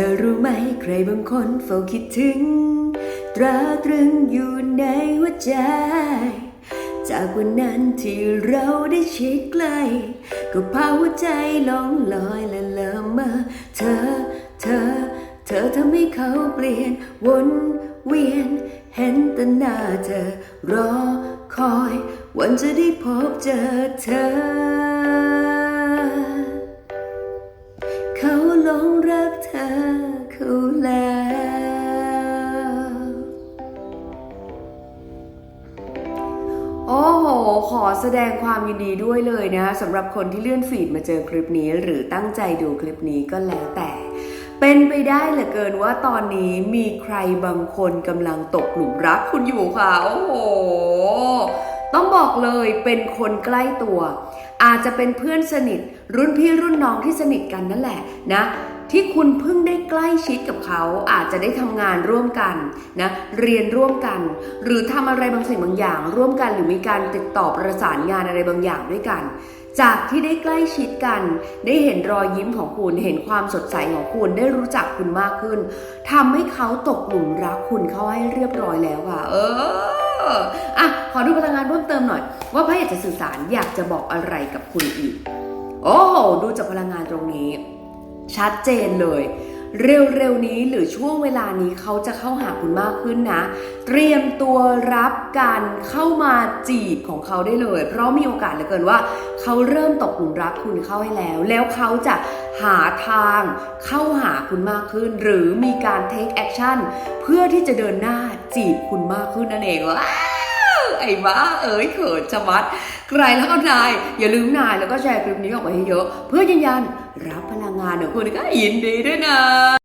ธอรู้ไหมใครบางคนเฝ้าคิดถึง ตราตรึงอยู่ในหัวใจ จากวันนั้นที่เราได้ชิดใกล้ก็พาหัวใจล่องลอยและเลิมมาเธอ เธอ เธอทำให้เขาเปลี่ยนวนเวียน เห็นแต่หน้าเธอ รอคอย วันจะได้พบเจอเธอ โอ้โห ขอแสดงความยินดีด้วยเลยนะสำหรับคนที่เลื่อนฟีดมาเจอคลิปนี้หรือตั้งใจดูคลิปนี้ก็แล้วแต่ เป็นไปได้เหลือเกินว่าตอนนี้มีใครบางคนกำลังตกหลุมรักคุณอยู่ค่ะ โอ้โห ต้องบอกเลยเป็นคนใกล้ตัว อาจจะเป็นเพื่อนสนิท รุ่นพี่รุ่นน้องที่สนิทกันนั่นแหละนะ ที่คุณเพิ่งได้ใกล้ชิดกับเขาอาจจะได้ทำงานร่วมกันนะเรียนร่วมกัน หรือทำอะไรบางสิ่งบางอย่าง ร่วมกันหรือมีการติดต่อประสานงานอะไรบางอย่างด้วยกัน จากที่ได้ใกล้ชิดกัน ได้เห็นรอยยิ้มของคุณเห็นความสดใสของคุณได้รู้จักคุณมากขึ้นทำให้เขาตกหลุมรักคุณเขาให้เรียบร้อยแล้วค่ะ เอออะขอดูพลังงานเพิ่มเติมหน่อย ว่าพระอยากจะสื่อสารอยากจะบอกอะไรกับคุณอีก โอ้โหดูจากพลังงานตรงนี้ ชัดเจนเลย เร็วๆนี้หรือช่วงเวลานี้เขาจะเข้าหาคุณมากขึ้นนะ เตรียมตัวรับการเข้ามาจีบของเขาได้เลย เพราะมีโอกาสเหลือเกินว่า เขาเริ่มตกหลุมรักคุณเข้าให้แล้ว แล้วเขาจะหาทางเข้าหาคุณมากขึ้น หรือมีการ take action เพื่อที่จะเดินหน้าจีบคุณมากขึ้นนั่นเองว้า ไอ้บ้าเอ๋ยเขินจะมัดใครแล้วก็นาย อย่าลืมนายแล้วก็แชร์คลิปนี้ออกไปให้เยอะ เพื่อยืนยันรับพลังงานของคุณก็ยินดีด้วยนะ